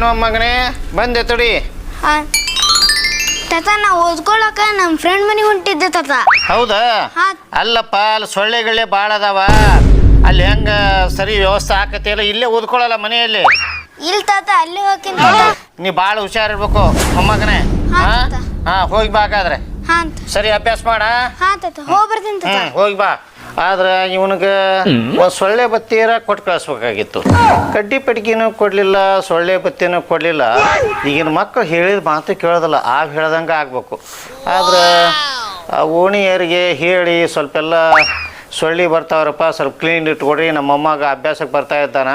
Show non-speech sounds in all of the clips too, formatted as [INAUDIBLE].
ಏನೋ ಮಗನೇ ಬಂದೆ ತಡಿ. ಆ, ತಾತ ನಾ ಓದ್ಕೊಳಕ ನಮ್ಮ ಫ್ರೆಂಡ್ ಮನೆಗೆ ಹೊಂಟಿದ್ದೆ ತಾತ. ಹೌದಾ? ಹಾ. ಅಲ್ಲಪ್ಪ ಅಲ್ಲಿ ಸೊಳ್ಳೆಗಳೇ ಭಾಳ ಅದಾವ. ಅಲ್ಲಿ ಹೆಂಗ ಸರಿ ವ್ಯವಸ್ಥೆ ಆಕತಿಲ್ಲ ಇಲ್ಲೇ ಓದ್ಕೊಳ್ಳಲ್ಲ ಮನೆಯಲ್ಲಿ. ಇಲ್ಲಿ ತಾತ ಅಲ್ಲಿ ಹೋಗ್ತೀನಿ ತಾತ. ನೀ ಭಾಳ ಹುಷಾರಿರ್ಬೇಕು ಮೊಮ್ಮಗನೇ. ಹಾ, ತಾತ. ಹಾ ಹೋಗಿ ಬಾ ಹಾಗಾದ್ರೆ. ಹಾ ಸರಿ ಅಭ್ಯಾಸ ಮಾಡ. ಹಾ ತಾತ. ಹೋಗಿ ಬರ್ತೀನಿ ತಾತ. ಹೋಗಿ ಬಾ. ಆದ್ರೆ ಇವನಿಗೆ ಒಂದು ಸೊಳ್ಳೆ ಬತ್ತಿರ ಕೊಟ್ಟು ಕಳಿಸ್ಬೇಕಾಗಿತ್ತು. ಕಡ್ಡಿ ಪಟ್ಕಿನೂ ಕೊಡಲಿಲ್ಲ ಸೊಳ್ಳೆ ಬತ್ತಿನೂ ಕೊಡಲಿಲ್ಲ. ಈಗಿನ ಮಕ್ಕಳು ಹೇಳಿದ ಮಾತು ಕೇಳೋದಿಲ್ಲ ಆಗ ಹೇಳ್ದಂಗೆ ಆಗಬೇಕು. ಆದ್ರೆ ಆ ಓಣಿಯರಿಗೆ ಹೇಳಿ ಸ್ವಲ್ಪ ಎಲ್ಲ ಸೊಳ್ಳೆ ಬರ್ತಾವ್ರಪ್ಪ ಸ್ವಲ್ಪ ಕ್ಲೀನ್ ಇಟ್ಕೊಡ್ರಿ ನಮ್ಮ ಅಮ್ಮಗೆ ಅಭ್ಯಾಸಕ್ಕೆ ಬರ್ತಾ ಇದ್ದಾನ?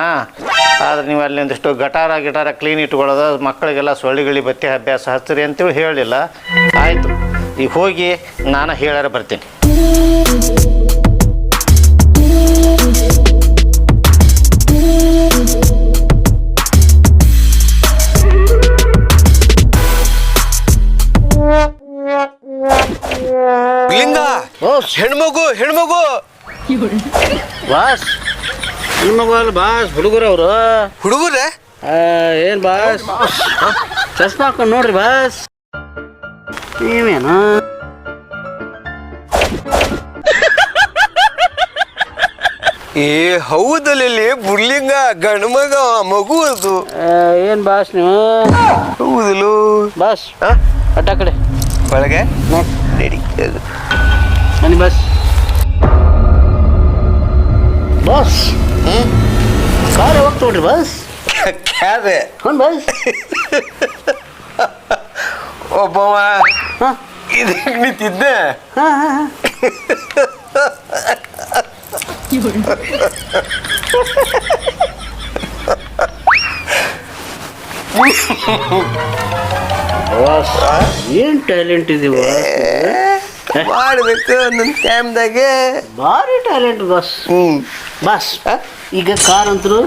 ಆದ್ರೆ ನೀವು ಅಲ್ಲಿ ಒಂದಿಷ್ಟು ಗಟಾರ ಗಿಟಾರ ಕ್ಲೀನ್ ಇಟ್ಕೊಳ್ಳೋದು ಮಕ್ಕಳಿಗೆಲ್ಲ ಸೊಳ್ಳೆಗಳಿ ಬತ್ತಿ ಅಭ್ಯಾಸ ಹಚ್ಚಿರಿ ಅಂತೇಳಿ ಹೇಳಿಲ್ಲ. ಆಯಿತು ಈಗ ಹೋಗಿ ನಾನು ಹೇಳಾರ ಬರ್ತೀನಿ. ಲಿಂಗ ಹೆಣ್ಮಗು ಹೆಣ್ಮಗು. ಬಾಸ್. ಹೆಣ್ಮಗು ಅಲ್ಲ ಬಾಸ್ ಹುಡುಗರು ಅವರು. ಹುಡುಗರೇ? ಏನು ಬಾಸ್? ಚಸ್ಮಾ ಹಾಕೊಂಡು ನೋಡ್ರಿ ಬಾಸ್. ನೀವೇನು? ಏ ಹೌದಲ್ಲಿ ಬುರ್ಲಿಂಗ ಗಂಡ್ಮಗ ಮಗು ಅದು. ಏನ್ ಬಾಸ್ ನೀವು? ಹೌದಲು ಬಾಸ್? ಅಟ್ಟ ಕಡೆ. ಒಳಗೆ? ನೋಡಿ ಬಾಸ್ ಕಾರ್ ಯಾವಾಗ ನೋಡ್ರಿ ಬಾಸ್ ಕ್ಯಾರೆ ಹ್ಞೂ ಬಾಸ್ ಒಬ್ಬವ. ಹಾಂ. ಇದು ನಿಂತಿದ್ದೆ? ಹಾಂ ಏನು ಟ್ಯಾಲೆಂಟ್ ಇದೀವ ಮಾಡ್ಬೇಕು ನನ್ನ ಟೈಮ್ದಾಗೆ ಭಾರಿ ಟ್ಯಾಲೆಂಟ್ ಬಸ್ ಹ್ಮ್. ಬಸ್ ಈಗ ಕಾರ್ ಅಂತರು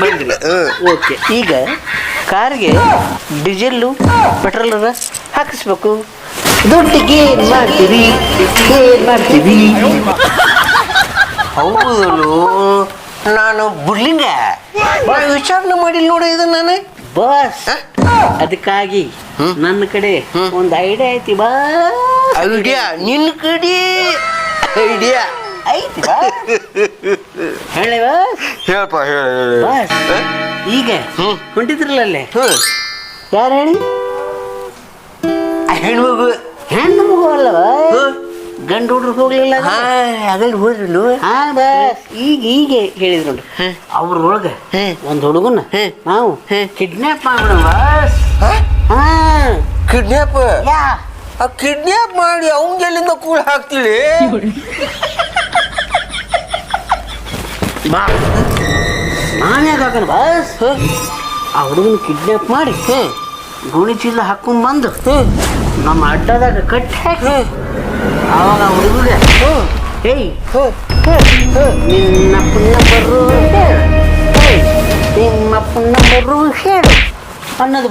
ಬಂದಿಲ್ಲ. ಓಕೆ ಈಗ ಕಾರ್ಗೆ ಡೀಸೆಲ್ಲು ಪೆಟ್ರೋಲ್ ಹಾಕಿಸ್ಬೇಕು. ದುಡ್ಡಿಗೆ ಏನ್ ಮಾಡ್ತೀವಿ? ಏನ್ ಮಾಡ್ತೀವಿ? ಹೌದು ನಾನು ಬುಡ್ಲಿಂಗ ವಿಚಾರಣೆ ಮಾಡಿಲ್ಲ ನೋಡಿ ಇದು ನಾನು. ಬಾಸ್ ಅದಕ್ಕಾಗಿ ನನ್ನ ಕಡೆ ಒಂದು ಐಡಿಯಾ ಐತಿ ಬಾ. ಐಡಿಯಾ ನಿನ್ನ ಕಡೆ ಐಡಿಯಾ ಐತಿ ಬಾ. ಹೇಳಿ ಬಾಸ್ ಹೇಳಪ್ಪ ಹೇಳ ಬಾಸ್ ಈಗ. ಹೊಂಟಿದ್ರಲ್ಲ ಅಲ್ಲೇ ಯಾರು ಹೇಳಿ? ಹೆಣ್ಮಗು. ಹೆಣ್ಣು ಮಗು ಅಲ್ಲವಾ? ಗಂಡು ಹುಡ್ರು ಹೋಗ್ಲಿಲ್ಲ ಹಾ ಆಗಲ್ ಹೋದ್ರಲು ಹಾ ಬಸ್ ಈಗ ಈಗ ಹೇಳಿದ್ರು ನೋಡಿ. ಅವ್ರೊಳಗೆ ಒಂದು ಹುಡುಗನ ನಾವು ಕಿಡ್ನಾಪ್ ಮಾಡೋಣ. ಬಸ್ ಹಾ. ಕಿಡ್ನಾಪ್ ಯಾ? ಆ ಕಿಡ್ನಾಪ್ ಮಾಡಿ ಅವ್ನ ಎಲ್ಲಿಂದ ಕೂಡ ಹಾಕ್ತಿಳಿ ಬಾ. ನಾನೇ ಹಾಕೋಣ ಬಸ್ ಆ ಹುಡುಗನ ಕಿಡ್ನಾಪ್ ಮಾಡಿ ಗುಣಿ ಚೀಲ ಹಾಕೊಂಡ್ ಬಂದು ನಮ್ಮ ಅಡ್ಡದಾಗ ಕಟ್ಟಿ ಹಾಕಿ ಅವಾಗ ಆ ಹುಡುಗಗೆ ಏಯ್ ನಿನ್ನ ಪುಣ್ಯ ಬರು ನಿಮ್ಮ ಪುಣ್ಯ ಬರು ಹೇಳು. ಅನ್ನೋದು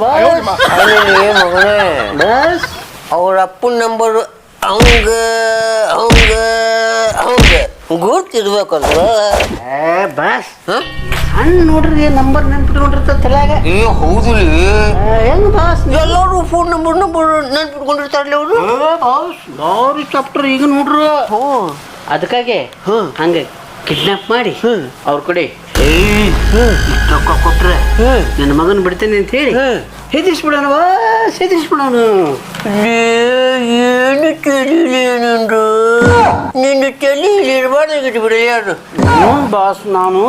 ಬಸ್. ಅವ್ರ ಅಪ್ಪನ ನಂಬರ್ ಅವಂಗ ಅವಂಗ ಅವಂಗ ಗುರ್ತಿರ್ಬೇಕಲ್ವ? ಬಸ್. ಬಸ್ ಸಣ್ಣ ನೋಡ್ರಿ ನಂಬರ್ ನೆನ್ಪಿಟ್ಕೊಂಡಿರ್ತ ತಲೆಯಾಗ. ಏ ಹೌದಿಲ್ಲ. ಹೆಂಗ್ ಬಾಸ್? ಎಲ್ಲರೂ ಫೋನ್ ನಂಬರ್ ನಂಬರ್ ನೆನ್ಪಿಟ್ಕೊಂಡಿರ್ತಾರಲ್ಲ ಅವರು ಬಾಸ್ ಭಾರಿ ಚಾಪ್ಟರ್ ಈಗ ನೋಡ್ರಿ. ಅದಕ್ಕಾಗೆ ಹಂಗೆ ಕಿಡ್ನಾಪ್ ಮಾಡಿ ಅವ್ರ ಕಡೆ ರೊಕ್ಕ ಕೊಟ್ರೆ ನನ್ನ ಮಗನ ಬಿಡ್ತೇನೆ ಅಂತ ಹೇಳಿ ಹೆದರಿಸ್ಬಿಡೋಣ ಬಾಸ್ ಹೆದರ್ಸ್ಬಿಡೋಣ. ಏನು ತಿಳಿಲೇನಂದ್ರು ನಿನ್ನ ತಲೆ ಬಿಡಲಿಯಾರು ಬಿಡ ಯಾರು ಹ್ಞೂ ಬಾಸ್ ನಾನು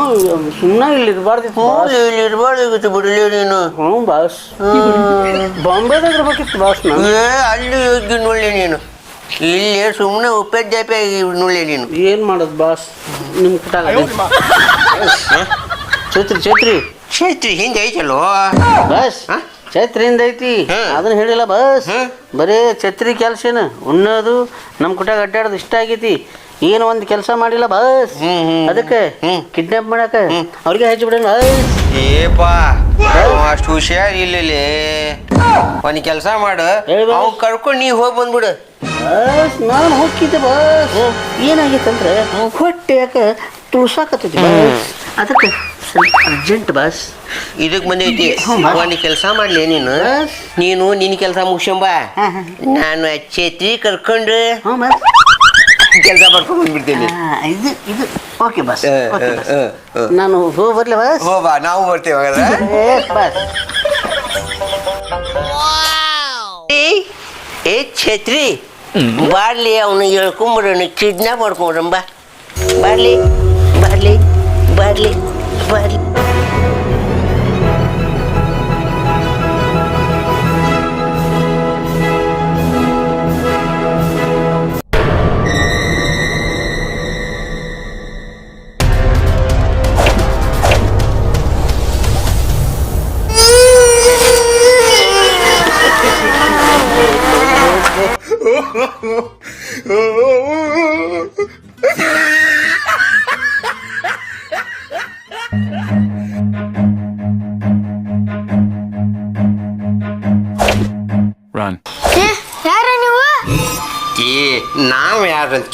ಸುಮ್ಮನೆ ಇಲ್ಲಿ ಇರಬಾರ್ದಿತ್ತು ಬಾಸ್. ಇಲ್ಲಿ ಇರಬಾರ್ದಿತ್ತು ಬಿಡಲಿ ನೀನು. ಹ್ಞೂ ಬಾಸ್. ಬಾಂಬೆದಾಗ ಇರ್ಬೇಕಿತ್ತು ಬಾಸ್ ನಾನು? ಏ ಅಲ್ಲಿ ಹೋಗಿ ನೋಡಲಿ ನೀನು. ಇಲ್ಲಿ ಸುಮ್ಮನೆ ಉಪೇದ್ಯಾಪಿ ನೋಡಲಿ ನೀನು. ಏನು ಮಾಡೋದು ಬಾಸ್? ನಿಮ್ಮ ಕುಟಾಗ ಚೈತ್ರಿ ಚೈತ್ರಿ. ಚೈತ್ರಿ ಹಿಂದೆ ಐತಲ್ಲೋ? ಬಸ್ ಹಾ? ಛತ್ರಿಯಿಂದ ಐತಿ. ಅದನ್ನ ಹೇಳಿಲ್ಲ ಬಸ್. ಬರೇ ಛತ್ರಿ ಕೆಲಸ ಏನು ಉಣ್ಣೋದು ನಮ್ಮ ಕುಟಾಗ ಅಡ್ಡಾಡೋದು ಇಷ್ಟ ಆಗೈತಿ. ಏನು ಒಂದು ಕೆಲಸ ಮಾಡಿಲ್ಲ ಬಸ್. ಅದಕ್ಕೆ. ಕಿಡ್ನಾಪ್ ಮಾಡಕ ಅವ್ರಿಗೆ ಹಚ್ಚಿ ಬಿಡೋಣ ಏಪಾ ಅಷ್ಟು ಹುಷಾರ್ ಇಲ್ಲ ಒಂದ್ ಕೆಲಸ ಮಾಡು. ಅವ್ ಕರ್ಕೊಂಡು ನೀ ಹೋಗಿ ಬಂದ್ಬಿಡು. ಬಸ್ ನಾನು ಹೋಗಿದ್ದೆ ಬಸ್. ಏನಾಗಿತ್ತಂದ್ರೆ ಹೊಟ್ಟೆ ಯಾಕೆ ತುಳ್ಸಾಕತ್ತೈತಿ ಬಸ್. ಅದಕ್ಕೆ ಸ್ವಲ್ಪ ಅರ್ಜೆಂಟ್ ಬಸ್. ಇದಕ್ ಬಂದೈತಿ ಒಂದ್ ಬಾ. ಕೆಲಸ ಮಾಡ್ಲಿ ನೀನು. ನೀನು ನಿನ್ನ ಕೆಲಸ ಮುಗಿಸ್ಕೊಂಬ. ನಾನು ಅಚ್ಚೇತಿ ಕರ್ಕೊಂಡು ಕೆಲಸ ಮಾಡ್ಕೊಂಡು ಬಂದ್ಬಿಡ್ತೀನಿ ಇದು ಇದು ಓಕೆ ಬಸ್ ಹ, ಓಕೆ ಹ, ಬಸ್ ಹ, ಹ. ನಾನು ಹೋಗಿ ಬರ್ಲಿ ಬಸ್ ಹೋಬಾ ನಾವು ಬರ್ತೇವೆ ಹಾಗಾದ್ರೆ. ಎಸ್ ಬಸ್ ಏ, ಏ ಛತ್ರಿ ಬಾರ್ಲಿ ಅವನು ಹೇಳ್ಕೊಂಬಿಡೋಣ ಕಿಡ್ನಾಪ್ ಮಾಡ್ಕೊಂಬಿಡೋಣ ಬಾ. ಬಾರ್ಲಿ ಬಾರ್ಲಿ ಬಾರ್ಲಿ ಬಾರ್ಲಿ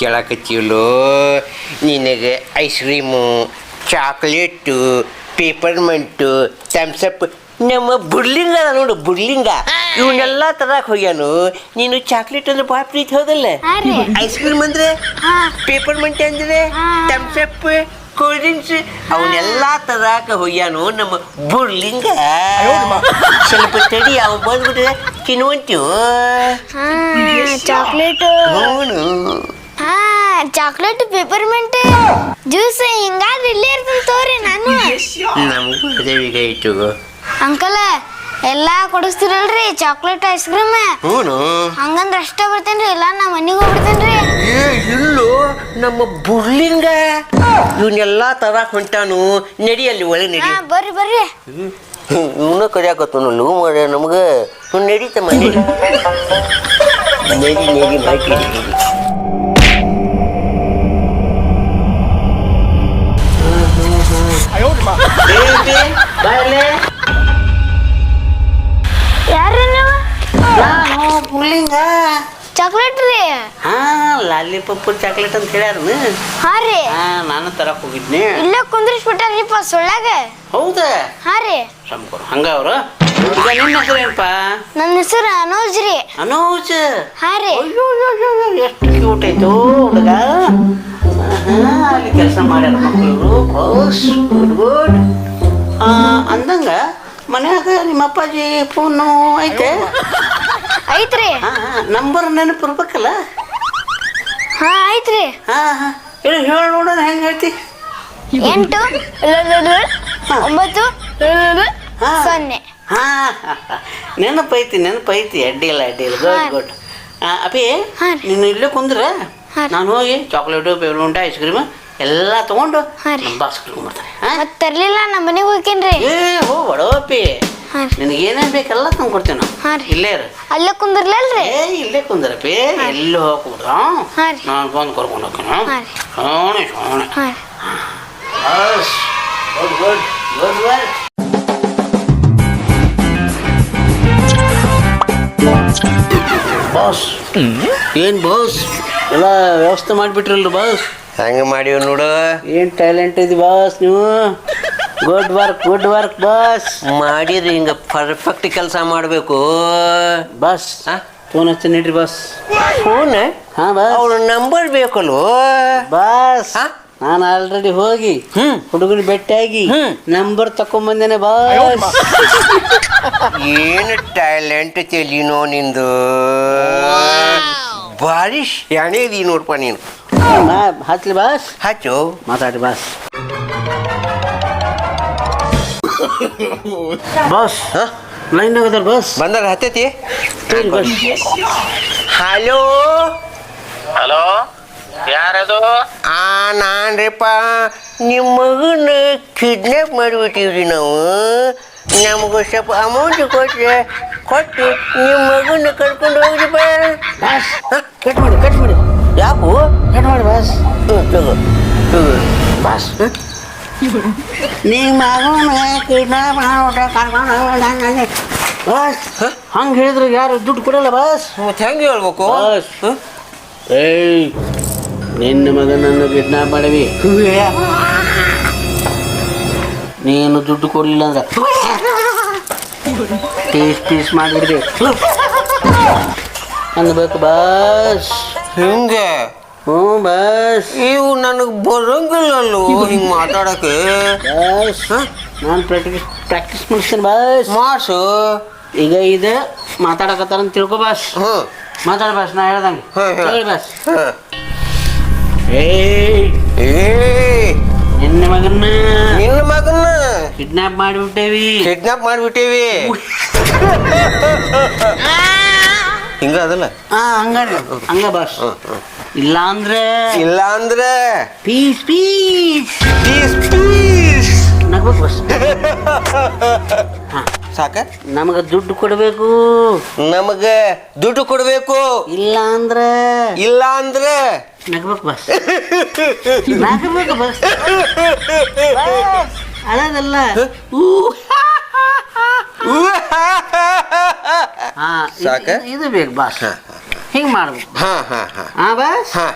ಕೇಳಕತ್ತೀವಲ್ಲೋ ನಿನಗೆ ice cream chocolate peppermint Thums Up ನಮ್ಮ ಬುಡ್ಲಿಂಗ ಅದ ನೋಡು ಬುಡ್ಲಿಂಗ. ಇವನ್ನೆಲ್ಲ ತರಕ್ ಹೋಗ್ಯಾನು. ನೀನು ಚಾಕ್ಲೇಟ್ ಅಂದ್ರೆ ಭಾಳ ಪ್ರೀತಿ ಹೋದಲ್ಲ? ಐಸ್ ಕ್ರೀಮ್ ಅಂದ್ರೆ ಪೇಪರ್ ಪೇಪರ್ಮೆಂಟ್ ಅಂದ್ರೆ ಹಾ. ಥಮ್ಸಪ್ ಕೋಲ್ಡ್ ಡ್ರಿಂಕ್ಸ್ ಅವನ್ನೆಲ್ಲ ತರಕ ಹೋಗ್ಯಾನು ನಮ್ಮ ಬುಡ್ಲಿಂಗ. ಸ್ವಲ್ಪ ತಡಿ ಅವ ಬಂದ್ಬಿಟ್ರೆ ತಿನ್ನುವಂತೀವ ಚಾಕ್ಲೇಟ್ ಹೌದು ಅವನು ಹಾ ಚಾಕ್ಲೇಟ್ ಪೇಪರ್ಮೆಂಟ್ ಜ್ಯೂಸ್ ಹಿಂಗಾದ್ರೆ ಇಲ್ಲೇ ಇರ್ತೀನಿ ತೋರಿ ನಾನು. ನಮಗೂ ಅದೇ ಅಂಕಲ್ ಎಲ್ಲಾ ಕೊಡಿಸ್ತಿರಲ್ರಿ ಚಾಕ್ಲೇಟ್ ಐಸ್ ಕ್ರೀಮ್ ಹ್ಞೂ ಹಂಗಂದ್ರ ಅಷ್ಟೇ ಬರ್ತೇನ್ರಿ ಇಲ್ಲ ನಾ ಮನೆಗೆ ಹೋಗ್ಬಿಡ್ತೇನ್ರಿ. ಏ ಇಲ್ಲೋ ನಮ್ಮ ಬುರ್ಲಿಂಗ. ಇವನ್ನೆಲ್ಲ ತರಾಕ್ ಹೊಂಟಾನು. ನಡಿ ಅಲ್ಲಿ ಒಳಗೆ ನಡಿ. ಹಾ ಬರ್ರಿ ಬರ್ರಿ. ಇವನ ಕರಿಯಾಕತ್ತನು ಲವ್ ಮಾಡ ನಮ್ಗೆ. ನಡೀತಮ್ಮ ನಡಿ ನಡಿ. ನಡಿ ನಡಿ ಯಾರು ನೀವು ನಾನು ಪುಲ್ಲಿಂಗ. ಚಾಕ್ಲೇಟ್ ರೀ. ಹಾ ಲಾಲಿಪಪ್ಪು ಚಾಕ್ಲೇಟ್ ಅಂತ ಹೇಳ್ಯಾರನು. ಹಾ ರೀ. ಹಾ ನಾನು ತರಕ್ ಹೋಗಿದ್ನಿ. ಇಲ್ಲೇ ಕುಂದ್ರಿಸ್ಬಿಟ್ಟಾರಿಪ್ಪ ಸೊಳ್ಳ್ಯಾಗ ಹೌದಾ? ಹಾ ರೀ. ಸಂಪೂರ್ ಹಂಗ ಅವ್ರು? ಈಗ ನಿನ್ನ ಹೆಸರು ಏನಪ್ಪ ನನ್ನ ಹೆಸರು ಅನೋಜ್ ರೀ. ಅನೋಜ್? ಹಾ ರೀ. ಅಯ್ಯೋ ಅಯ್ಯೋ, ಅಯ್ಯೋ, ಅಯ್ಯೋ, ಎಷ್ಟು ಕ್ಯೂಟ್ ಹುಡುಗ. ಆಹಾ, ಅಲ್ಲಿ ಕೆಲಸ ಮಾಡ್ಯಾರ ಮಕ್ಕಳು ಗುಡ್ ಗುಡ್ ಅಂದಂಗ ಮನ್ಯಾಗ ನಿಮ್ಮ ಅಪ್ಪಾಜಿ ಫೋನು ಐತೆ? ಐತ್ರಿ. ಹಾ ನಂಬರ್ ನೆನಪು ಇರ್ಬೇಕಲ್ಲ ಹಾ ಐತ್ರಿ. ಹಾ ಹಾ. ಹೇಳಿ ಹೇಳಿ ನೋಡೋಣ ಹೆಂಗೆ ಹೇಳ್ತಿ? ಎಂಟು ಒಂಬತ್ತು. ಸೊನ್ನೆ. ಹಾ ನೆನಪೈತಿ ನೆನಪೈತಿ. ಅಡ್ಡಿಲ್ಲ ಅಡ್ಡಿಲ್ಲ. ಗುಡ್. ಗುಡ್. ರೀ. ನೀನು ಇಲ್ಲೇ ಕುಂದ್ರ? ನಾನು ಹೋಗಿ ಚಾಕ್ಲೇಟು ಉಂಟ ಐಸ್ ಕ್ರೀಮ್ ಎಲ್ಲ ತಗೊಂಡು ಬಾಕ್ಸ್ ರೀ. ನಮ್ಮ ಬಾಸ್ ಬರ್ತಾರೆ ಹಾ? ಮತ್ ತರ್ಲಿಲ್ಲ ನಮ್ಮ ಮನೆಗೆ ಹೋಗ್ಕೇನ್ರಿ ಏ ಹೋ ಬಡವಪ್ಪಿ. ಹಾ ರೀ. ನಿನಗೆ ಏನೇನು ಬೇಕೆಲ್ಲ ತಂದು ಕೊಡ್ತೀವಿ ನಾವು. ಹಾ ರೀ. ಇಲ್ಲೇ ಇರು. ಅಲ್ಲೇ ಕುಂದಿರ್ಲಲ್ರಿ? ಏ ಇಲ್ಲೇ ಕುಂದಿರಪ್ಪಿ. ಎಲ್ಲಿ ಹೋಗ್ಬೋದು ಹಾ? ರೀ. ನಾನು ಬಂದು ಕರ್ಕೊಂಡು ಹೋಗ್ತೀನಿ. ಸೋಣೆ ಸೋಣೆ boss good good good boss ಏನು ಬಾಸ್? ಎಲ್ಲ ವ್ಯವಸ್ಥೆ ಮಾಡಿಬಿಟ್ರಲ್ರಿ ಬಾಸ್? ಹಂಗೆ ಮಾಡೀವಿ ನೋಡು? ಏನು ಟ್ಯಾಲೆಂಟ್ ಇದೆ ಬಾಸ್ ನೀವು? Good work good work boss ಮಾಡಿರಿ ಹಿಂಗೆ ಪರ್ಫೆಕ್ಟ್ ಕೆಲಸ ಮಾಡಬೇಕು. ಬಾಸ್ ಫೋನ್ ಹಚ್ಚಿ ನೀಡ್ರಿ ಬಾಸ್ ಫೋನ್ ಹಾಂ ಬಾಸ್ ಅವ್ರ ನಂಬರ್ ಬೇಕಲ್ವ? ಬಾಸ್? ನಾನು ಆಲ್ರೆಡಿ ಹೋಗಿ. ಹುಡುಗನ ಭೇಟಿಯಾಗಿ. ನಂಬರ್ ತಕೊಂಬಂದೇನೆ ಬಾಸ್ ಏನು ಟ್ಯಾಲೆಂಟ್ ಚೆಲಿನೋ ನಿಂದು? ಭಾರಿ ಶಾಣೆ ಇದೀ ನೋಡ್ಪ ನೀನು. ಹಚ್ಲಿ ಬಾಸ್. ಹಚ್ಚು ಮಾತಾಡಿ ಬಾಸ್. ಬಾಸ್ ಹ? ಲೈನ್ ಆಗದಾರ ಬಾಸ್. ಬಂದಾಗ ಹತ್ತೈತಿ? ಬಾಸ್. ಹಲೋ? ಹಲೋ? ಯಾರದು? ಆ ನಾನ್ರಿಪ್ಪ. ನಿಮ್ಮ ಮಗನ ಕಿಡ್ನಾಪ್ ಮಾಡಿಬಿಟ್ಟಿವ್ರಿ ನಾವು. ನಮಗೂ ಸ್ವಲ್ಪ ಅಮೌಂಟ್ ಕೊಟ್ಟರೆ ಕೊಟ್ಟು ನಿಮ್ಮ ಮಗನ ಕರ್ಕೊಂಡು ಹೋಗ್ರಿಪ್ಪ ಬಾಸ್. ಕಟ್ ಮಾಡಿ ಕಟ್ ಮಾಡಿ. ಯಾಕೋ? ಕಟ್ ಮಾಡಿ ಬಾಸ್? ಬಾಸ್ ನಿಮ್ಮ ಮಗನ ಕಿಡ್ನಾಪ್ ಮಾಡ್ಬಿಟ್ರೆ ಕರ್ಕೊಂಡು ಹೋಗ್ಬಿಟ್ಟಾನೆ. ಬಾಸ್ ಹಂಗೆ ಹೇಳಿದ್ರೆ ಯಾರು? ದುಡ್ಡು ಕೊಡಲ್ಲ ಬಾಸ್? ಮತ್ತೆ ಹೆಂಗೆ ಹೇಳ್ಬೇಕು? ಬಾಸ್. ಏಯ್ ನಿನ್ನ ಮಗನನ್ನು ಕಿಡ್ನಾಪ್ ಮಾಡಿವಿ ನೀನು ದುಡ್ಡು ಕೊಡಲಿಲ್ಲ ಅಂದ್ರೆ. ಟೀಸ್ ಟೀಸ್ ಮಾಡಿಬಿಡ್ದೆ ಅನ್ಬೇಕು ಬಸ್. ಹಿಂಗೆ? ಹ್ಞೂ ಬಸ್. ಇವು ನನಗೆ ಬರಂಗಿಲ್ಲಲ್ಲೋ ಹಿಂಗೆ ಮಾತಾಡಕ್ಕೆ? ಬಸ್ ನಾನು ಪ್ರಾಕ್ಟೀಸ್ ಪ್ರಾಕ್ಟೀಸ್ ಮಾಡಿಸ್ತೇನೆ ಬಸ್. ಮಾಸು? ಈಗ ಇದು ಮಾತಾಡಕತ್ತಾರ ಅಂತ ತಿಳ್ಕೊ ಬಸ್. ಹ್ಞೂ ಮಾತಾಡ ಬಸ್ ನಾ ಹೇಳ್ದಂಗೆ. ಹೇಳಿ. ಬಸ್. ಏ ನಿನ್ನ ಮಗನ್ನ ನಿನ್ನ ಮಗನ್ನ? ಕಿಡ್ನಾಪ್ ಮಾಡಿಬಿಟ್ಟೇವಿ. ಕಿಡ್ನಾಪ್ ಮಾಡಿಬಿಟ್ಟೇವಿ. [LAUGHS] ಹಿಂಗ ಅದಲ್ಲ? ಹಾ ಹಂಗ ಹಂಗ ಬಸ್. ಇಲ್ಲಾಂದ್ರೆ ಇಲ್ಲ ಅಂದ್ರೆ piece piece. Piece piece. ನಗ್ಬೇಕು bus. [LAUGHS] ಸಾಕ? ನಮಗೆ ದುಡ್ಡು ಕೊಡಬೇಕು. ನಮಗ ದುಡ್ಡು ಕೊಡಬೇಕು. ಇಲ್ಲ ಅಂದ್ರೆ ಇಲ್ಲ ಅಂದ್ರೆ ನಗ್ಬೇಕು ಬಸ್. ನಗ್ಬೇಕು ಬಸ್ ಅಳದಲ್ಲ ಊ. ಹಾ ಇದು- ಸಾಕ? ಇದು- ಬೇಕು ಬಾಸ್. ಹಿಂಗ್ ಮಾಡ್ಬೇಕು. ಹಾ ಹಾ ಹಾ. ಹಾ ಬಸ್? ಹಾ.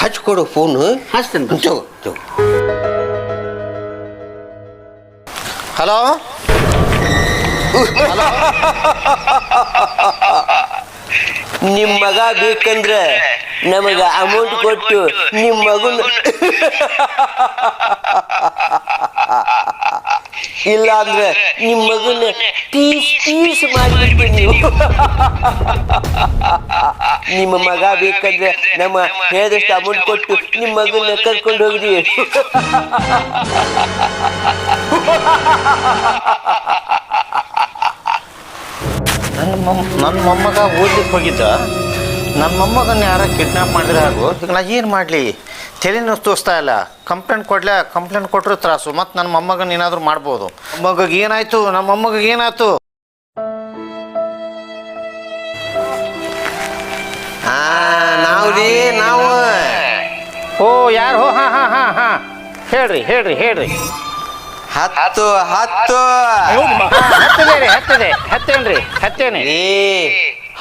ಹಚ್ಕೊಡು ಫೋನು. ಹಚ್ತೇನೆ ಬಸ್. ತಗೋ ತಗೋ ಹಲೋ? ನಿಮ್ಮ ಮಗ ಬೇಕಂದ್ರ ನಮಗ ಅಮೌಂಟ್ ಕೊಟ್ಟು ನಿಮ್ಮ ಮಗನ [LAUGHS] ಇಲ್ಲ ಅಂದ್ರೆ ನಿಮ್ಮ ಮಗನ ಪೀಸ್ ಪೀಸ್ ನೀವು. [LAUGHS] ನಿಮ್ಮ ಮಗ ಬೇಕಂದ್ರೆ ನಮ್ಮ ಹೇಳಿದಷ್ಟು ಅಮೌಂಟ್ ಕೊಟ್ಟು ನಿಮ್ಮ ಮಗನ ಕರ್ಕೊಂಡು ಹೋಗಿದೀವಿ [LAUGHS] ನನ್ನ ನನ್ನ ಮೊಮ್ಮಗ ಓದ್ಲಿಕ್ಕೆ ಹೋಗಿದ್ದ. ನನ್ನ ಮೊಮ್ಮಗನ್ನ ಯಾರ ಕಿಡ್ನಾಪ್ ಮಾಡಿದ್ರೆ ಹಾಗೂ ನಾ ಏನು ಮಾಡಲಿ? ತಲೆನೂ ತೋರಿಸ್ತಾ ಇಲ್ಲ. ಕಂಪ್ಲೇಂಟ್ ಕೊಡ್ಲಾ ಕಂಪ್ಲೇಂಟ್ ಕೊಟ್ಟರು ತ್ರಾಸು. ಮತ್ತು ನನ್ನ ಮೊಮ್ಮಗನ ಏನಾದರೂ ಮಾಡ್ಬೋದು. ಮಗಗೆ ಏನಾಯ್ತು? ನಮ್ಮ ಮೊಮ್ಮಗಗೆ ಏನಾಯ್ತು? ನಾವು ರೀ ನಾವು. ಓ ಯಾರು? ಹೋ ಹಾಂ ಹಾಂ ಹಾಂ ಹಾಂ. ಹೇಳ್ರಿ ಹೇಳ್ರಿ ಹೇಳ್ರಿ. ಹತ್ತು ಹತ್ತು. ಹತ್ತದೆ ರೀ ಹತ್ತದೆ. ಹತ್ತೇನ್ರಿ ಹತ್ತೇನೆ. ಏ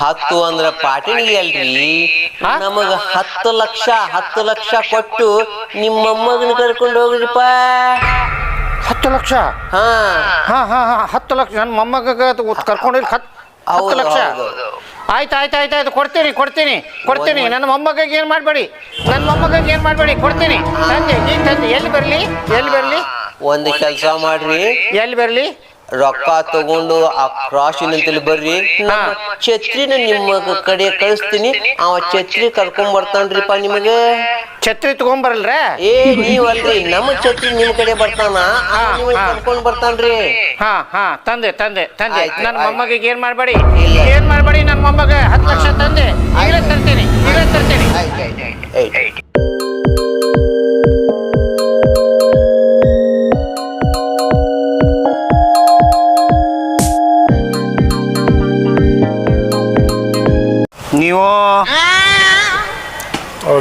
ಹತ್ತು ಅಂದ್ರೆ ಪಾಟಿಣಿ ಅಲ್ರಿ? ನಮಗ ಹತ್ತು ಲಕ್ಷ ಹತ್ತು ಲಕ್ಷ ಕೊಟ್ಟು ನಿಮ್ಮ ಮೊಮ್ಮಗನ ಕರ್ಕೊಂಡು ಹೋಗ್ರಿಪ್ಪ. ಹತ್ತು ಲಕ್ಷ? ಹಾ. ಹಾ ಹಾಂ ಹಾಂ ಹತ್ತು ಲಕ್ಷ. ನನ್ನ ಮೊಮ್ಮಗ ಕರ್ಕೊಂಡಿಲ್ಲ ಹತ್ತು ಹತ್ತು ಲಕ್ಷ. ಆಯ್ತು ಆಯ್ತು ಆಯ್ತು ಆಯ್ತು. ಕೊಡ್ತೀನಿ ಕೊಡ್ತೀನಿ ಕೊಡ್ತೀನಿ. ನನ್ನ ಮೊಮ್ಮಗಿಗೆ ಏನು ಮಾಡಬೇಡಿ? ನನ್ನ ಮೊಮ್ಮಗಿಗೆ ಏನು ಮಾಡಬೇಡಿ? ಕೊಡ್ತೀನಿ. ತಂದೆ ನೀನು ತಂದೆ ಎಲ್ಲಿ ಬರಲಿ? ಎಲ್ಲಿ ಬರಲಿ? ಒಂದು ಕೆಲಸ ಮಾಡ್ರಿ. ಎಲ್ಲಿ ಬರಲಿ? ರೊಕ್ಕ ತಗೊಂಡು ಆ ಕ್ರಾಸಿನಂತಲ್ಲಿ ಬರ್ರಿ. ನಾ ಛತ್ರಿನ ನಿಮ್ಮ ಕಡೆ ಕಳಿಸ್ತೀನಿ. ಅವ ಛತ್ರಿ ಕರ್ಕೊಂಡ್ ಬರ್ತಾನ್ರಿಪ್ಪ ನಿಮಗೆ. ಛತ್ರಿ ತಗೊಂಬರಲ್ರ? ಏ ನೀವಲ್ರಿ. ನಮ್ಮ ಛತ್ರಿ ನಿಮ್ ಕಡೆ ಬರ್ತಾನ. ಕರ್ಕೊಂಡ್ ಬರ್ತಾನ್ರಿ. ಹಾ ಹಾ. ತಂದೆ ತಂದೆ ತಂದೆ. ನನ್ನ. ಮೊಮ್ಮಗಿಗೆ ಏನು ಮಾಡಬೇಡಿ? ಏನ್ ಏನು ಮಾಡಬೇಡಿ ನನ್ನ ಮೊಮ್ಮಗ? ಹತ್ತು ಲಕ್ಷ ತಂದೆ. ಈಗಲೇ ತರ್ತೇನೆ ಈಗಲೇ ತರ್ತೀನಿ.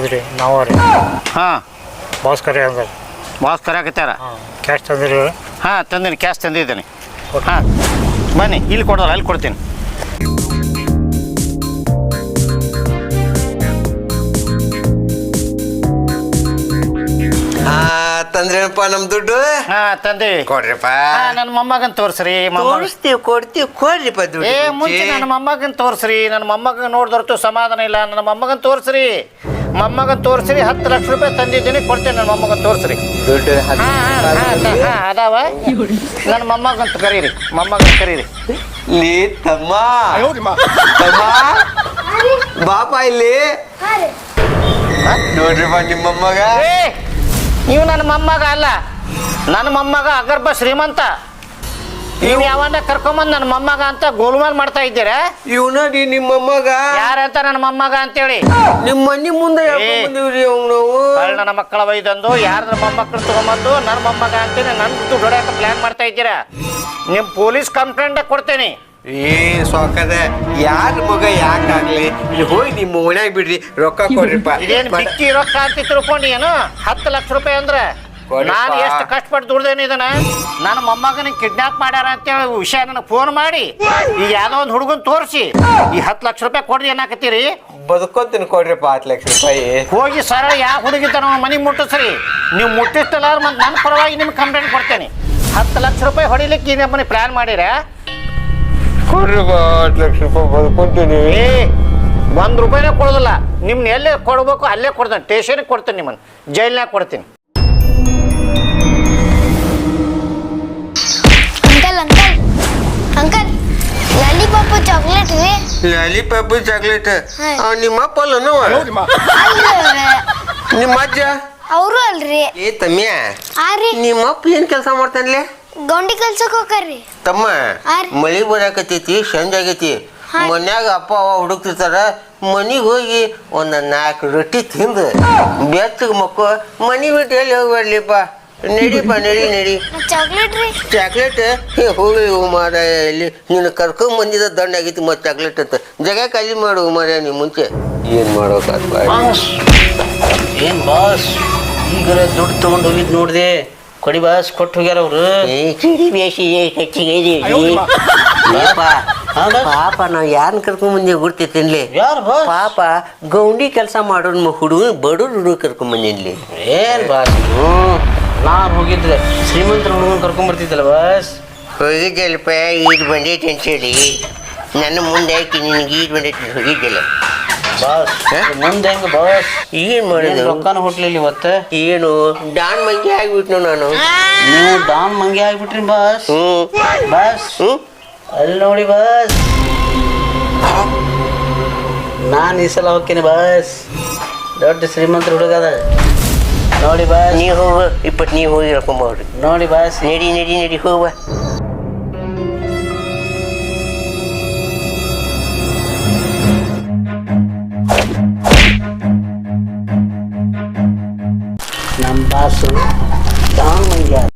ಹೌದ್ರಿ ನಾವು ರೀ. ಹಾಂ. ಬಾಸ್ ಕರೆ ಅಂದ್ರೆ. ಬಾಸ್ ಕರಾಕತ್ತಾರ ಹಾಂ ಕ್ಯಾಶ್ ತಂದಿರಿ. ಹಾಂ ತಂದಿನಿ ಕ್ಯಾಶ್ ತಂದಿದ್ದೀನಿ. ಹಾಂ ಬನ್ನಿ ಇಲ್ಲಿ ಕೊಡೋಲ್ಲ ಅಲ್ಲಿ ಕೊಡ್ತೀನಿ. ಆ, ತಂದ್ರೇನಪ್ಪ ನಮ್ ದುಡ್ಡು? ಹಾಂ ತಂದೀವಿ ಕೊಡ್ರಿಪ್ಪ. ಹಾಂ ನನ್ನ ಮೊಮ್ಮಗನ್ ತೋರಿಸ್ರಿ ಮೊಮ್ಮಗ ತೋರಿಸ್ತೀವಿ ಕೊಡ್ತೀವಿ ಕೊಡ್ರಿಪ್ಪ ದುಡ್ಡು ಏ ಮುಂಚೆ ನನ್ನ ಮೊಮ್ಮಗನ್ ತೋರಿಸ್ರಿ ನನ್ನ ಮೊಮ್ಮಗನ್ ನೋಡಿದೊರ್ತು ಸಮಾಧಾನ ಇಲ್ಲ ನನ್ನ ಮೊಮ್ಮಗನ್ ತೋರಿಸ್ರಿ. ಮೊಮ್ಮಗನ್ ತೋರಿಸ್ರಿ ಹತ್ತು ಲಕ್ಷ ರೂಪಾಯಿ ತಂದಿದ್ದೀನಿ ಕೊಡ್ತೇನೆ ನನ್ನ ಮೊಮ್ಮಗ ತೋರಿಸ್ರಿ. ದುಡ್ಡು ಹಾಂ ಹಾಂ ಹಾಂ ಹಾಂ ಅದಾವ. ನನ್ನ ಮೊಮ್ಮಗಂತ ಕರೀರಿ ಮಮ್ಮಗ ಕರೀರಿ. ಲೇ ತಮ್ಮ. ತಮ್ಮ. ಬಾಪ ಇಲ್ಲಿ. ನೋಡ್ರಿಪ್ಪ ನಿಮ್ಮ ಮೊಮ್ಮಗ. ಏ ನೀವು ನನ್ನ ಮೊಮ್ಮಗ ಅಲ್ಲ. ನನ್ನ ಮೊಮ್ಮಗ ಅಗರ್ಭ ಶ್ರೀಮಂತ. ನೀವು ಯಾವನ್ನ ಕರ್ಕೊಂಬಂದ್ ನನ್ನ ಮೊಮ್ಮಗ ಅಂತ ಗೋಲ್ಮಾಲ್ ಮಾಡ್ತಾ ಇದ್ದೀರಾ? ಇವ್ ನೋಡಿ ನಿಮ್ಮ ಮೊಮ್ಮಗ? ಯಾರಂತ ನನ್ನ ಮೊಮ್ಮಗ ಅಂತೇಳಿ. ನಿಮ್ಮ ಮನಿ ಮುಂದೆ ಹೇಳ್ಕೊಂಡ್ ಬಂದೀವ್ರಿ ಅವ್ನ್ ನಾವು? ನನ್ನ ಮಕ್ಕಳ ವೈದಂದು ಯಾರ್ದ್ರ ಮೊಮ್ಮಕ್ಕಳು ತಗೊಂಬಂದು ನನ್ನ ಮೊಮ್ಮಗ ಅಂತೇಳಿ ನನ್ ದುಡ್ಡು ಹೊಡ್ಯಾಕ ಪ್ಲಾನ್ ಮಾಡ್ತಾ ಇದ್ದೀರಾ? ನಿಮ್ಮ ಪೊಲೀಸ್ ಕಂಪ್ಲೇಂಟ್ ಕೊಡ್ತೇನೆ. ಏ ಸೊಕ್ಕದ ಯಾರ ಮಗ ಯಾಕಾಗ್ಲಿ ಇಲ್ಲಿ ಹೋಗಿ ನಿಮ್ಮ ಓಣ್ಯಾಗ ಬಿಡ್ರಿ. ರೊಕ್ಕ ಕೊಡ್ರಿಪ್ಪ. ಇದೇನು ಬಿಕ್ಕಿ ರೊಕ್ಕ ಅಂತ ತಿಳ್ಕೊಂಡು ಏನು? ಹತ್ತು ಲಕ್ಷ ರೂಪಾಯಿ ಅಂದ್ರೆ. ನಾನು ಎಷ್ಟು ಕಷ್ಟಪಟ್ಟು ದುಡ್ದೇನೆ ಇದನ್ನ? ನನ್ನ ಮೊಮ್ಮಗನ ಕಿಡ್ನಾಪ್ ಮಾಡ್ಯಾರ ಅಂತೇಳಿ ವಿಷಯ ನನಗೆ ಫೋನ್ ಮಾಡಿ. ಈಗ ಯಾವ್ದೋ ಒಂದು ಹುಡುಗನ್ ತೋರಿಸಿ. ಈ ಹತ್ತು ಲಕ್ಷ ರೂಪಾಯಿ ಕೊಡ್ರಿ ಏನಾಕತ್ತೀರಿ ಬದುಕೋತೀನಿ ಕೊಡ್ರಿಪ್ಪ ಹತ್ತು ಲಕ್ಷ ರೂಪಾಯಿ. ಹೋಗಿ ಸರ ಯಾವ ಹುಡುಗಿ ತನ ಮನೆ ಮುಟ್ಟಿಸ್ರಿ. ನೀವು ಮುಟ್ಟಿಸ್ತಲ್ಲ ಮತ್ತೆ ನನ್ನ ಪರವಾಗಿ ನಿಮ್ಗೆ ಕಂಪ್ಲೇಂಟ್ ಕೊಡ್ತೇನೆ. ಹತ್ತು ಲಕ್ಷ ರೂಪಾಯಿ ಹೊಡಿಲಿಕ್ಕೆ ಈ ನಮ್ಮನೆ ಪ್ಲ್ಯಾನ್ ಮಾಡಿರ? ಕೊಡ್ರಿಪ್ಪ ಹತ್ತು ಲಕ್ಷ ರೂಪಾಯಿ ಬದುಕೊಂತೀನಿ ಒಂದು ರೂಪಾಯಿನೇ ಕೊಡೋದಿಲ್ಲ. ನಿಮ್ನ ಎಲ್ಲೇ ಕೊಡ್ಬೇಕು ಅಲ್ಲೇ ಕೊಡ್ತೇನೆ. ಸ್ಟೇಷನ್ಗೆ ಕೊಡ್ತೇನೆ ನಿಮ್ಮನ್ನು. ಜೈಲ್ನಾಗ ಕೊಡ್ತೀನಿ. ಅಂಕಲ್ ಲಾಲಿಪಾಪ್ ಚಾಕ್ಲೇಟ್ ರೀ? ಲಾಲಿಪಾಪ್ ಚಾಕ್ಲೇಟ್ ನಿಮ್ಮ ಅಲ್ಲನವ ಅಲ್ರಿ ನಿಮ್ಮ ಅಜ್ಜ? ಅವರು ಅಲ್ರಿ. ಏ ತಮ್ಮಿಯ ಆ ರೀ. ನಿಮ್ಮಪ್ಪ ಏನ್ ಕೆಲಸ ಮಾಡ್ತಾನ್ಲೆ? ಗೌಂಡಿ ಕಲ್ಸಕ್ ಹೋಗ್ರಿ ತಮ್ಮ. ಮಳಿ ಬರಾಕತ್ತೈತಿ ಸಂಜೆ ಆಗೈತಿ. ಮನ್ಯಾಗ ಅಪ್ಪ ಅವ ಹುಡುಕ್ತಿರ್ತಾರ ಮನಿಗೆ ಹೋಗಿ ಒಂದ್ ನಾಲ್ಕು ರೊಟ್ಟಿ ತಿಂದು ಬೆಚ್ಚಗೆ ಮಕ್ಕ ಮನಿ ಬಿಟ್ಟು ಎಲ್ಲಿ ಹೋಗ್ಬೇಡ್ಲಿಪ್ಪ ನಡಿಪ್ಪ ನಡಿ ನಡಿ. ಚಾಕ್ಲೇಟ್ ರೀ. ಚಾಕ್ಲೇಟ್ ಹೋಗಿ ಉಮಾರ ಇಲ್ಲಿ ನೀನು ಕರ್ಕೊಂಡ್ ಬಂದಿದ್ದ ದಂಡ ಆಗಿತ್ತು ಮತ್ತೆ ಚಾಕ್ಲೇಟ್ ಅಂತ. ಜಗ ಖಾಲಿ ಮಾಡು ಮಾರ ನೀ ಮುಂಚೆ. ಏನ್ ಮಾಡೋಕಾತ್ ಬಾಸ್. ಏನ್ ಬಾಸ್? ಈಗ ದುಡ್ಡು ತಗೊಂಡು ಹೋಗಿದ್ ನೋಡ್ದೆ. ಕೊಡಿ ಬಾಸ್ ಕೊಟ್ಟು ಹೋಗ್ಯಾರ ಅವ್ರು? ಪಾಪ. ನಾವ್ ಯಾರನ್ನ ಕರ್ಕೊಂಡ್ ಬಂದಿ ಗುರ್ತಿತ್ತೇನ್ಲಿ ಯಾರು ಬಾಸ್? ಪಾಪ ಗೌಂಡಿ ಕೆಲಸ ಮಾಡೋನ್ ಹುಡುಗ ಬಡವ್ರ ಹುಡುಗ ಕರ್ಕೊಂಡ್ ಬಂದಿನ್ಲಿ. ಏನ್ ಬಾಸ್? ನೀವು ಹೋಗಿದ್ದೆ. ಹೋಗಿದ್ರೆ ಶ್ರೀಮಂತರ ಹುಡುಗನ್ ಕರ್ಕೊಂಡ್ಬರ್ತಿದ್ದಲ್ಲ ಬಸ್ ಹೋಗಿದ್ದಲ್ಪ ಈದ್ ಬಂದೈತಿ ಅಂತೇಳಿ ನನ್ನ ಮುಂದೆ ಹಾಕಿ ನಿನಗೆ ಈದ್ ಬಂದೈತಿ ಅಂತ ಹೋಗಿದ್ದಿಲ್ಲ ಬಾಸ್ ಮುಂದೆ ಹೆಂಗ ಬಸ್ ಏನ್ ಮಾಡಿದ್ರು ಮಾಡಿದ ರೊಕ್ಕನ ಹುಟ್ಲಿಲ್ಲ ಇವತ್ತ? ಏನು? ಡಾನ್ ಮಂಗಿ ಆಗ್ಬಿಟ್ನು ನಾನು. ನೀವು ಡಾನ್ ಮಂಗಿ ಆಗ್ಬಿಟ್ರಿ ಬಸ್ ಬಸ್ ಅಲ್ಲಿ ನೋಡಿ ಬಾಸ್ ನಾನು ಈ ಸಲ ಹೋಗ್ತೀನಿ ಬಾಸ್ ದೊಡ್ಡ ಶ್ರೀಮಂತರ ಹುಡುಗ ಅದ. ನೋಡಿ ಬಾಸ್ ನೀ ಹೋಗ ಇಪ್ಪತ್ತು ನೀ ಹೋಗಿ ಹೇಳ್ಕೊಂಬೋಡ್ರಿ ನೋಡಿ ಬಾಸ್ ನಡಿ ನಡಿ ನಡಿ ಹೋಗ ನಮ್ಮ ಬಾಸು ಡಾನ್ ಮಂಗಿ ಆದ.